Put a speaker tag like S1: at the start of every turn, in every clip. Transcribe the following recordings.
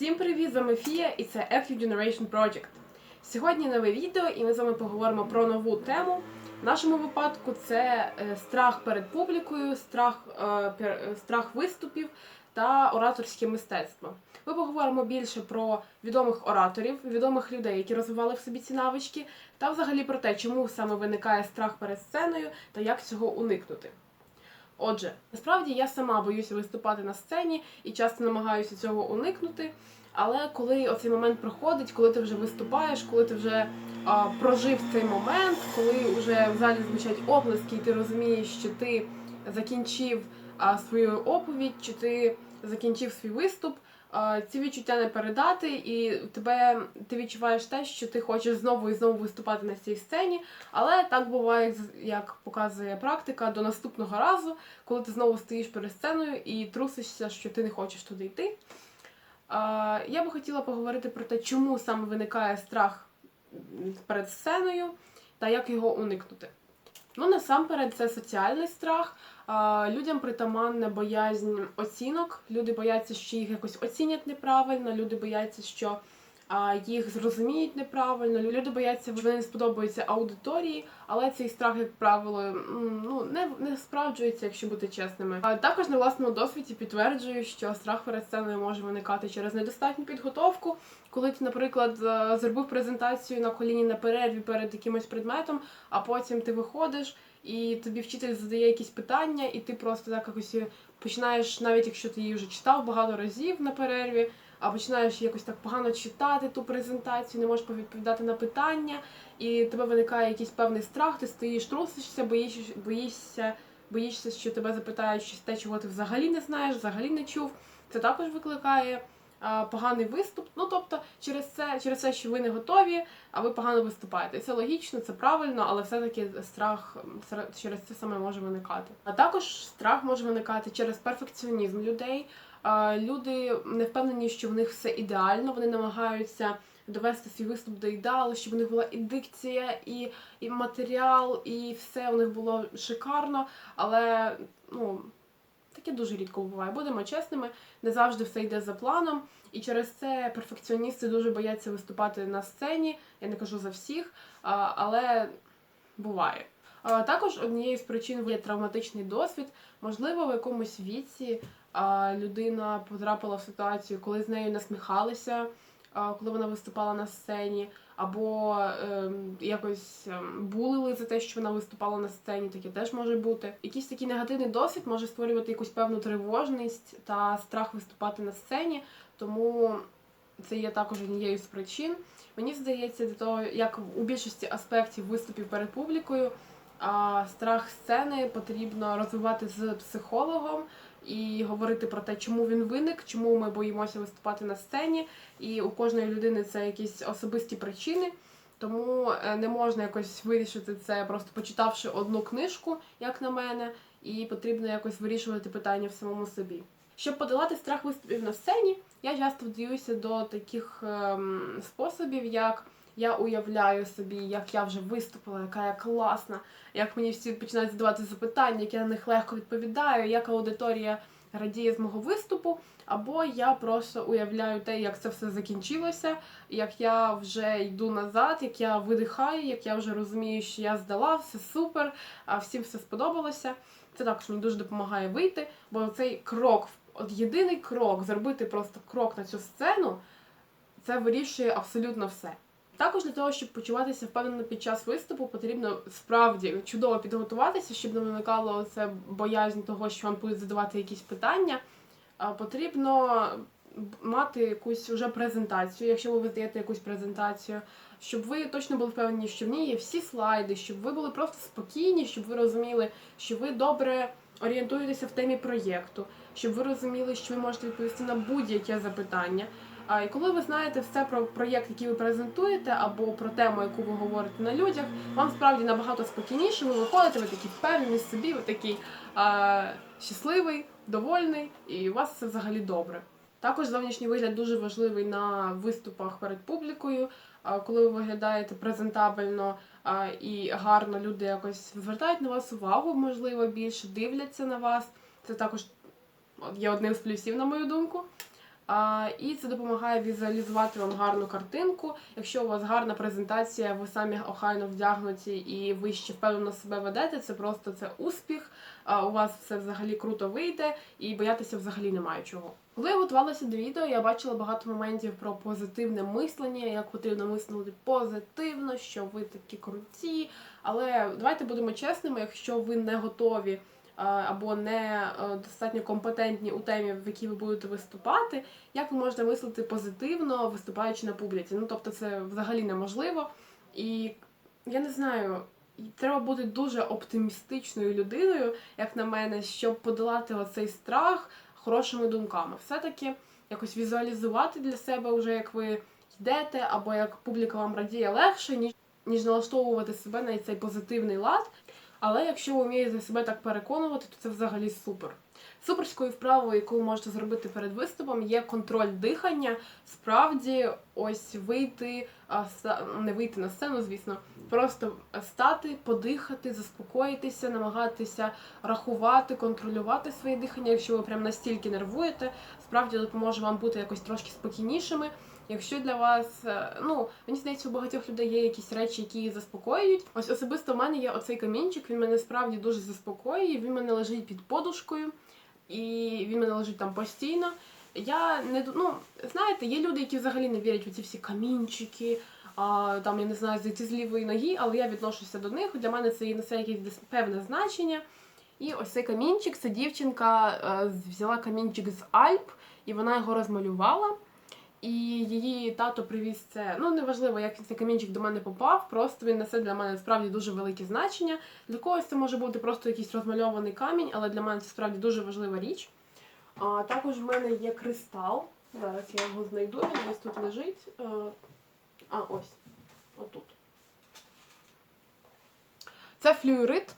S1: Всім привіт! З вами Фія і це Active Generation Project. Сьогодні нове відео, і ми з вами поговоримо про нову тему. В нашому випадку це е, страх перед публікою, страх, е, е, страх виступів та ораторське мистецтво. Ми поговоримо більше про відомих ораторів, відомих людей, які розвивали в собі ці навички, та взагалі про те, чому саме виникає страх перед сценою та як цього уникнути. Отже, насправді я сама боюся виступати на сцені і часто намагаюся цього уникнути. Але коли оцей момент проходить, коли ти вже виступаєш, коли ти вже а, прожив цей момент, коли вже в залі звучать оплески, і ти розумієш, що ти закінчив а, свою оповідь, чи ти закінчив свій виступ, ці відчуття не передати, і тебе ти відчуваєш те, що ти хочеш знову і знову виступати на цій сцені. Але так буває, як показує практика, до наступного разу, коли ти знову стоїш перед сценою і трусишся, що ти не хочеш туди йти. Я би хотіла поговорити про те, чому саме виникає страх перед сценою та як його уникнути. Ну, насамперед, це соціальний страх. Людям притаманна боязнь оцінок. Люди бояться, що їх якось оцінять неправильно, люди бояться, що їх зрозуміють неправильно. Люди бояться, що вони не сподобаються аудиторії, але цей страх, як правило, ну не, не справджується, якщо бути чесними. Також на власному досвіді підтверджую, що страх перед сценою може виникати через недостатню підготовку. Коли ти, наприклад, е, зробив презентацію на коліні на перерві перед якимось предметом, а потім ти виходиш. І тобі вчитель задає якісь питання, і ти просто так якось починаєш, навіть якщо ти її вже читав багато разів на перерві, а починаєш якось так погано читати ту презентацію, не можеш відповідати на питання, і тебе виникає якийсь певний страх, ти стоїш, трусишся, боїшся, боїшся, боїшся, що тебе запитають щось те, чого ти взагалі не знаєш, взагалі не чув. Це також викликає поганий виступ. Ну тобто, через це, через це, що ви не готові, а ви погано виступаєте. Це логічно, це правильно, але все-таки страх через це саме може виникати. А також страх може виникати через перфекціонізм людей. Люди не впевнені, що в них все ідеально, вони намагаються довести свій виступ до ідеалу, щоб у них була і дикція, і, і матеріал, і все у них було шикарно. Але ну таке дуже рідко буває. Будемо чесними, не завжди все йде за планом. І через це перфекціоністи дуже бояться виступати на сцені. Я не кажу за всіх, але буває. Також однією з причин є травматичний досвід. Можливо, в якомусь віці людина потрапила в ситуацію, коли з нею насміхалися, коли вона виступала на сцені, або ем, якось ем, булили за те, що вона виступала на сцені, таке теж може бути. Якийсь такий негативний досвід може створювати якусь певну тривожність та страх виступати на сцені, тому це є також однією з причин. Мені здається, для того, як у більшості аспектів виступів перед публікою, а страх сцени потрібно розвивати з психологом і говорити про те, чому він виник, чому ми боїмося виступати на сцені. І у кожної людини це якісь особисті причини. Тому е, не можна якось вирішити це, просто почитавши одну книжку, як на мене, і потрібно якось вирішувати питання в самому собі. Щоб подолати страх виступів на сцені, я часто вдаюся до таких ем, способів, як я уявляю собі, як я вже виступила, яка я класна, як мені всі починають задавати запитання, як я на них легко відповідаю, як аудиторія радіє з мого виступу. Або я просто уявляю те, як це все закінчилося, як я вже йду назад, як я видихаю, як я вже розумію, що я здала, все супер, а всім все сподобалося. Це також мені дуже допомагає вийти, бо цей крок, от єдиний крок, зробити просто крок на цю сцену, це вирішує абсолютно все. Також для того, щоб почуватися впевнено під час виступу, потрібно справді чудово підготуватися, щоб не виникало це боязнь того, що вам будуть задавати якісь питання. Потрібно мати якусь вже презентацію, якщо ви здаєте якусь презентацію, щоб ви точно були впевнені, що в ній є всі слайди, щоб ви були просто спокійні, щоб ви розуміли, що ви добре орієнтуєтеся в темі проєкту, щоб ви розуміли, що ви можете відповісти на будь-яке запитання. А і коли ви знаєте все про проєкт, який ви презентуєте, або про тему, яку ви говорите на людях, вам справді набагато спокійніше. Ви виходите, ви такі впевнені в собі, ви такий а, щасливий, довольний, і у вас все взагалі добре. Також зовнішній вигляд дуже важливий на виступах перед публікою. Коли ви виглядаєте презентабельно і гарно, люди якось звертають на вас увагу, можливо, більше дивляться на вас. Це також є одним з плюсів, на мою думку. І це допомагає візуалізувати вам гарну картинку. Якщо у вас гарна презентація, ви самі охайно вдягнуті і ви ще впевнено себе ведете, це просто це успіх. У вас все взагалі круто вийде, і боятися взагалі немає чого. Коли я готувалася до відео, я бачила багато моментів про позитивне мислення, як потрібно мислити позитивно, що ви такі круті. Але давайте будемо чесними, якщо ви не готові або не е, достатньо компетентні у темі, в якій ви будете виступати, як ви можете мислити позитивно, виступаючи на публіці? Ну тобто, це взагалі неможливо. І я не знаю. Треба бути дуже оптимістичною людиною, як на мене, щоб подолати оцей страх хорошими думками. Все-таки якось візуалізувати для себе, вже як ви йдете, або як публіка вам радіє легше, ніж, ніж налаштовувати себе на цей позитивний лад. Але якщо ви вмієте себе так переконувати, то це взагалі супер. Суперською вправою, яку ви можете зробити перед виступом, є контроль дихання. Справді, ось вийти, не вийти на сцену, звісно, просто стати, подихати, заспокоїтися, намагатися рахувати, контролювати своє дихання, якщо ви прям настільки нервуєте, справді допоможе вам бути якось трошки спокійнішими. Якщо для вас, е, ну мені здається, у багатьох людей є якісь речі, які заспокоюють. Ось особисто в мене є оцей камінчик, він мене справді дуже заспокоює. Він мене лежить під подушкою, і він мене лежить там постійно. Я не ну, знаєте, є люди, які взагалі не вірять у ці всі камінчики, а, там я не знаю, зайти з лівої ноги, але я відношуся до них. Для мене це несе якесь певне значення. І ось цей камінчик, це дівчинка е, взяла камінчик з Альп, і вона його розмалювала. І її тато привіз це. Ну неважливо, як цей камінчик до мене попав. Просто він несе для мене справді дуже велике значення. Для когось це може бути просто якийсь розмальований камінь, але для мене це справді дуже важлива річ. А також в мене є кристал. Зараз я його знайду, він десь тут лежить. Е, А, ось. Отут. Це флюорит.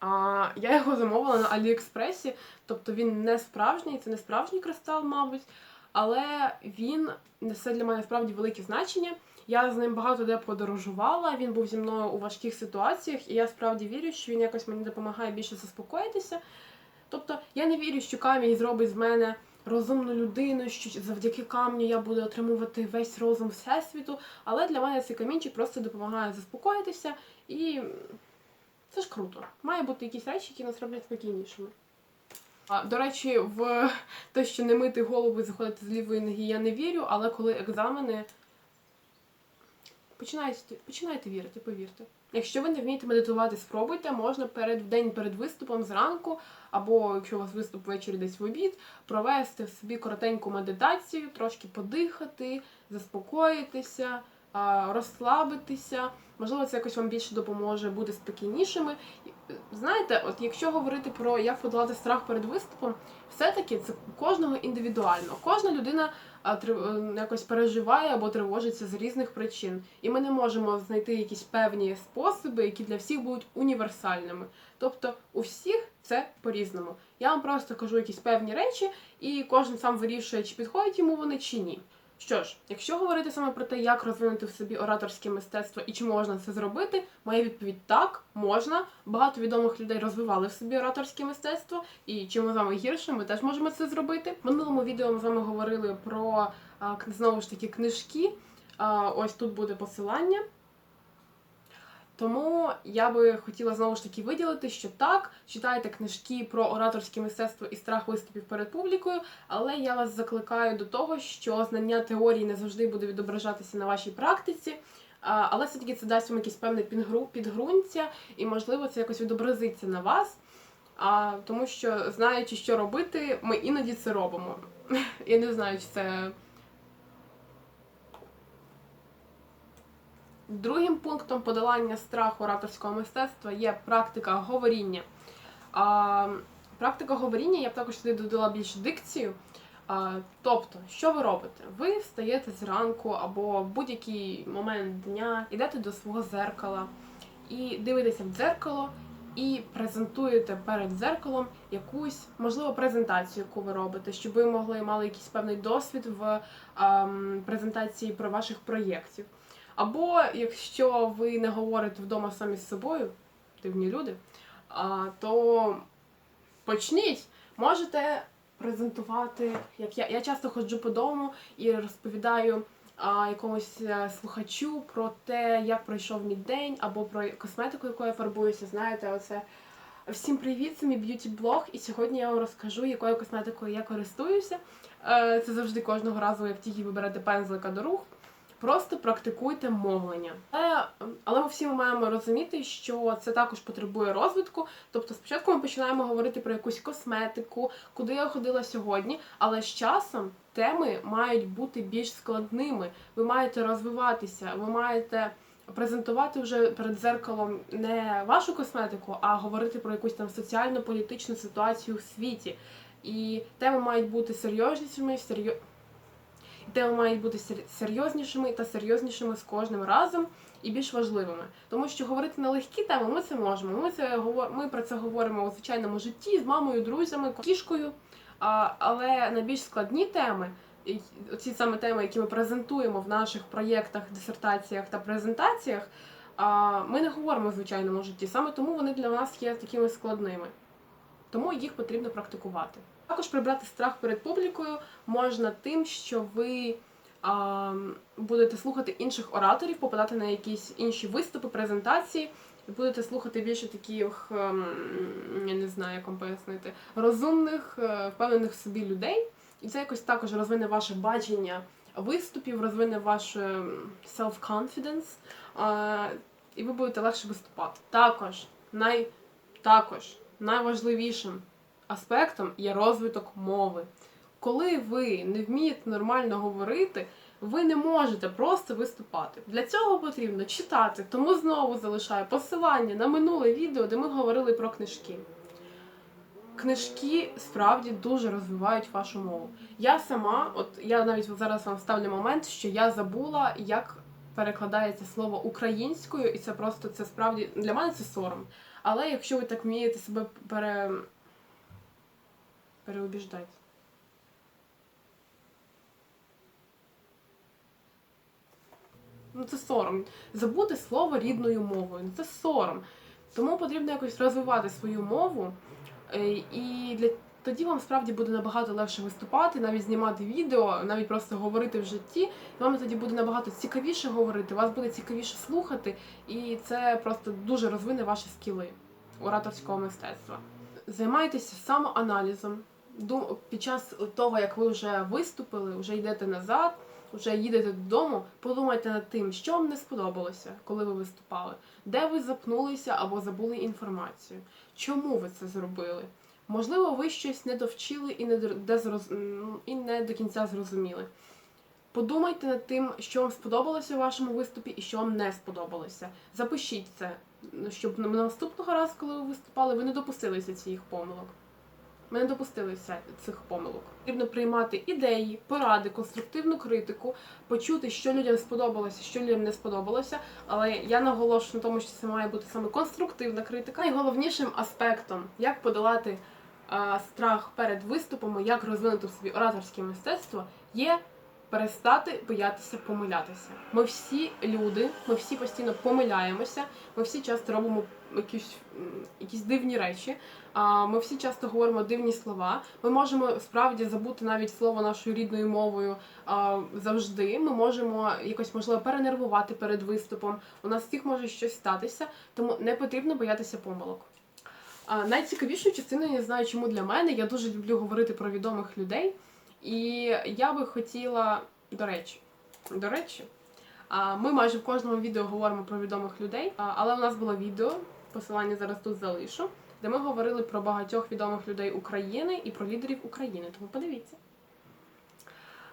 S1: А, я його замовила на Аліекспресі, тобто він не справжній, це не справжній кристал, мабуть, але він несе для мене справді велике значення. Я з ним багато де подорожувала, він був зі мною у важких ситуаціях, і я справді вірю, що він якось мені допомагає більше заспокоїтися. Тобто я не вірю, що камінь зробить з мене розумну людину, що завдяки камню я буду отримувати весь розум всесвіту, але для мене цей камінчик просто допомагає заспокоїтися і це ж круто. Має бути якісь речі, які нас роблять спокійнішими. А, До речі, в те, що не мити голову і заходити з лівої ноги, я не вірю, але коли екзамени. Починайте, починайте вірити, повірте. Якщо ви не вмієте медитувати, спробуйте, можна перед в день перед виступом зранку, або якщо у вас виступ ввечері десь в обід, провести собі коротеньку медитацію, трошки подихати, заспокоїтися, розслабитися. Можливо, це якось вам більше допоможе бути спокійнішими. Е, Знаєте, от якщо говорити про як подолати страх перед виступом, все-таки це кожного індивідуально. Кожна людина е, якось переживає або тривожиться з різних причин. І ми не можемо знайти якісь певні способи, які для всіх будуть універсальними. Тобто у всіх це по-різному. Я вам просто кажу якісь певні речі, і кожен сам вирішує, чи підходять йому вони чи ні. Що ж, якщо говорити саме про те, як розвинути в собі ораторське мистецтво і чи можна це зробити, моя відповідь так, можна. Багато відомих людей розвивали в собі ораторське мистецтво, і чим з вами гірше, ми теж можемо це зробити. В минулому відео ми з вами говорили про знову ж таки книжки. Ось тут буде посилання. Тому я би хотіла знову ж таки виділити, що так, читайте книжки про ораторське мистецтво і страх виступів перед публікою, але я вас закликаю до того, що знання теорії не завжди буде відображатися на вашій практиці. Але все-таки це дасть вам якийсь певне підґрунтя, і можливо це якось відобразиться на вас. А, тому що, знаючи, що робити, ми іноді це робимо. Я не знаю, чи це. Другим пунктом подолання страху ораторського мистецтва є практика говоріння. А, практика говоріння я б також сюди додала більш дикцію. А, тобто, що ви робите? Ви встаєте зранку або в будь-який момент дня, йдете до свого зеркала і дивитеся в дзеркало і презентуєте перед дзеркалом якусь, можливо, презентацію, яку ви робите, щоб ви могли мали якийсь певний досвід в ам, презентації про ваших проєктів. Або якщо ви не говорите вдома самі з собою, дивні люди, то почніть. Можете презентувати. Як я, я часто ходжу по дому і розповідаю якомусь е, слухачу про те, як пройшов мій день, або про косметику, якою я фарбуюся. Знаєте, оце. Всім привіт, це мій б'юті-блог, і сьогодні я вам розкажу, якою косметикою я користуюся. Е, Це завжди кожного разу, як тільки ви пензлика до рук. Просто практикуйте мовлення. Але, але ми всі маємо розуміти, що це також потребує розвитку. Тобто, спочатку ми починаємо говорити про якусь косметику, куди я ходила сьогодні, але з часом теми мають бути більш складними. Ви маєте розвиватися, ви маєте презентувати вже перед зеркалом не вашу косметику, а говорити про якусь там соціально-політичну ситуацію в світі. І теми мають бути серйознішими, серйо... теми мають бути сер- серйознішими та серйознішими з кожним разом і більш важливими. Тому що говорити на легкі теми ми це можемо. Ми це ми про це говоримо у звичайному житті з мамою, друзями, кішкою. Але на більш складні теми, ці саме теми, які ми презентуємо в наших проєктах, дисертаціях та презентаціях, ми не говоримо в звичайному житті. Саме тому вони для нас є такими складними. Тому їх потрібно практикувати. Також прибрати страх перед публікою можна тим, що ви а, будете слухати інших ораторів, попадати на якісь інші виступи, презентації, і будете слухати більше таких, ем, я не знаю, як вам пояснити, розумних, е, впевнених в собі людей. І це якось також розвине ваше бачення виступів, розвине ваш self-confidence, і ви будете легше виступати. Також, най, також найважливішим аспектом є розвиток мови. Коли ви не вмієте нормально говорити, ви не можете просто виступати. Для цього потрібно читати, тому знову залишаю посилання на минуле відео, де ми говорили про книжки. Книжки справді дуже розвивають вашу мову. Я сама, от я навіть зараз вам ставлю момент, що я забула, як перекладається слово українською, і це просто це справді для мене це сором. Але якщо ви так вмієте себе пере... переубіждати. Ну це сором. Забути слово рідною мовою. Ну це сором. Тому потрібно якось розвивати свою мову. Е, І для тоді вам справді буде набагато легше виступати, навіть знімати відео, навіть просто говорити в житті. Вам тоді буде набагато цікавіше говорити, вас буде цікавіше слухати, і це просто дуже розвине ваші скіли ораторського мистецтва. Займайтеся самоаналізом. Під час того, як ви вже виступили, вже йдете назад, вже їдете додому, подумайте над тим, що вам не сподобалося, коли ви виступали, де ви запнулися або забули інформацію, чому ви це зробили. Можливо, ви щось не довчили і не, де зроз... і не до кінця зрозуміли. Подумайте над тим, що вам сподобалося у вашому виступі і що вам не сподобалося. Запишіть це, щоб наступного разу, коли ви виступали, ви не допустилися цих помилок. Ми не допустилися цих помилок. Потрібно приймати ідеї, поради, конструктивну критику, почути, що людям сподобалося, що людям не сподобалося. Але я наголошую на тому, що це має бути саме конструктивна критика. Найголовнішим аспектом, як подолати а, страх перед виступами, як розвинути в собі ораторське мистецтво, є перестати боятися помилятися. Ми всі люди, ми всі постійно помиляємося, ми всі часто робимо якісь, якісь дивні речі. Ми всі часто говоримо дивні слова. Ми можемо справді забути навіть слово нашою рідною мовою завжди. Ми можемо якось можливо перенервувати перед виступом. У нас всіх може щось статися, тому не потрібно боятися помилок. Найцікавішою частиною, не знаю, чому для мене. Я дуже люблю говорити про відомих людей. І я би хотіла, до речі, до речі, ми майже в кожному відео говоримо про відомих людей, але у нас було відео, посилання зараз тут залишу, де ми говорили про багатьох відомих людей України і про лідерів України. Тому подивіться.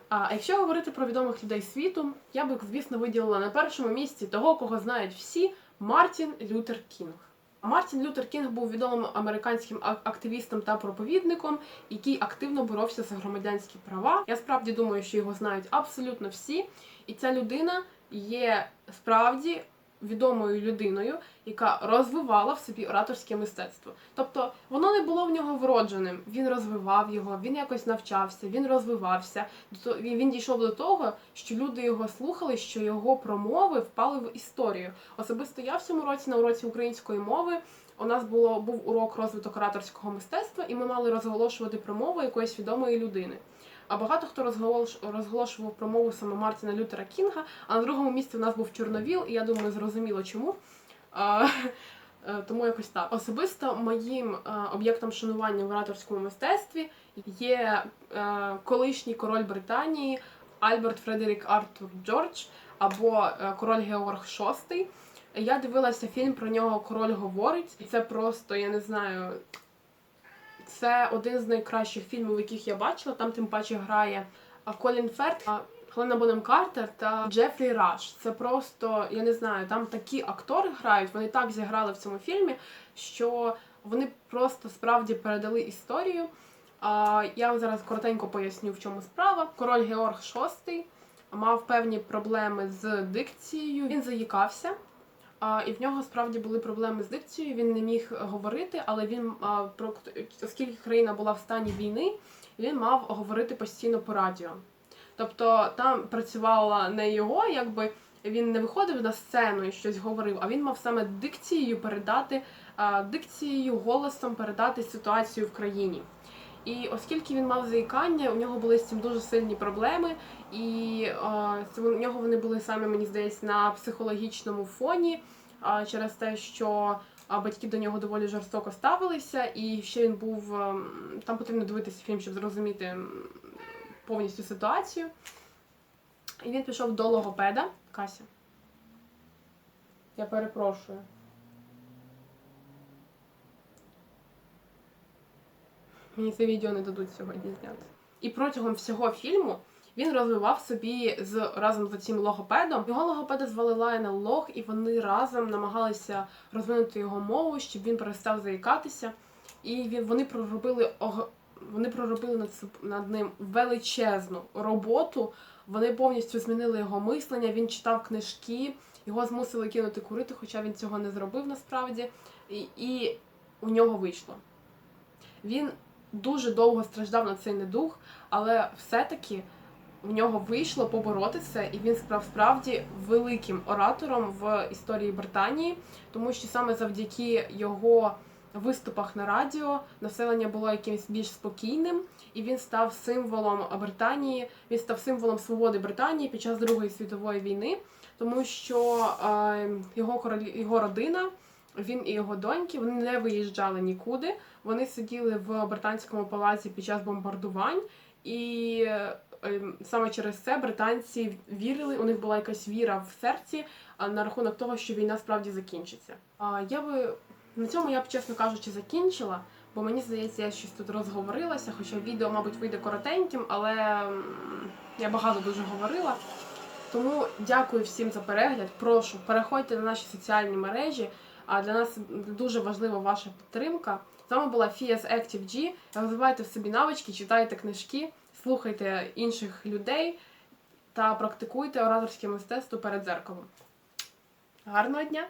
S1: А якщо говорити про відомих людей світу, я би, звісно, виділила на першому місці того, кого знають всі Мартін Лютер Кінг. Мартін Лютер Кінг був відомим американським ак- активістом та проповідником, який активно боровся за громадянські права. Я справді думаю, що його знають абсолютно всі, і ця людина є справді відомою людиною, яка розвивала в собі ораторське мистецтво. Тобто воно не було в нього вродженим. Він розвивав його, він якось навчався, він розвивався. Він дійшов до того, що люди його слухали, що його промови впали в історію. Особисто я в цьому році на уроці української мови. У нас було був урок розвиток ораторського мистецтва, і ми мали розголошувати промову якоїсь відомої людини. А багато хто розголош... розголошував промову саме Мартіна Лютера Кінга, а на другому місці у нас був Чорновіл, і я думаю, зрозуміло чому. А, е, тому якось так. Особисто моїм е, об'єктом шанування в ораторському мистецтві є е, колишній король Британії Альберт Фредерік Артур Джордж або король Георг VI. Я дивилася фільм про нього Король говорить, і це просто, я не знаю. Це один з найкращих фільмів, яких я бачила. Там тим паче грає Колін Ферт, Хелена Бонем Картер та Джефрі Раш. Це просто, я не знаю, там такі актори грають, вони так зіграли в цьому фільмі, що вони просто справді передали історію. Я вам зараз коротенько поясню, в чому справа. Король Георг VI мав певні проблеми з дикцією. Він заїкався. І в нього справді були проблеми з дикцією. Він не міг говорити, але він про оскільки країна була в стані війни, він мав говорити постійно по радіо. Тобто там працювала не його, якби він не виходив на сцену і щось говорив, а він мав саме дикцією передати дикцією, голосом передати ситуацію в країні. І оскільки він мав заїкання, у нього були з цим дуже сильні проблеми, і е, у нього вони були саме, мені здається, на психологічному фоні а, через те, що батьки до нього доволі жорстоко ставилися, і ще він був ем, там потрібно дивитися фільм, щоб зрозуміти повністю ситуацію. І він пішов до логопеда. Кася. Я перепрошую. Мені це відео не дадуть сьогодні зняти. І протягом всього фільму він розвивав собі з разом з цим логопедом. Його логопеда звали Лайонел Лог, і вони разом намагалися розвинути його мову, щоб він перестав заїкатися. І він, вони проробили вони проробили над, над ним величезну роботу. Вони повністю змінили його мислення. Він читав книжки, його змусили кинути курити, хоча він цього не зробив насправді. І, і у нього вийшло. Він дуже довго страждав на цей недух, але все-таки в нього вийшло побороти це, і він став справді великим оратором в історії Британії, тому що саме завдяки його виступах на радіо населення було якимось більш спокійним, і він став символом Британії, він став символом свободи Британії під час Другої світової війни, тому що е, його королі, його родина. Він і його доньки вони не виїжджали нікуди. Вони сиділи в британському палаці під час бомбардувань, і е, ем, саме через це британці вірили. У них була якась віра в серці на рахунок того, що війна справді закінчиться. А я би на цьому я б, чесно кажучи, закінчила, бо мені здається, я щось тут розговорилася, хоча відео, мабуть, вийде коротеньким, але я багато дуже говорила. Тому дякую всім за перегляд. Прошу, переходьте на наші соціальні мережі. А для нас дуже важлива ваша підтримка. З вами була Fias Active G. Розвивайте в собі навички, читайте книжки, слухайте інших людей та практикуйте ораторське мистецтво перед зеркалом. Гарного дня!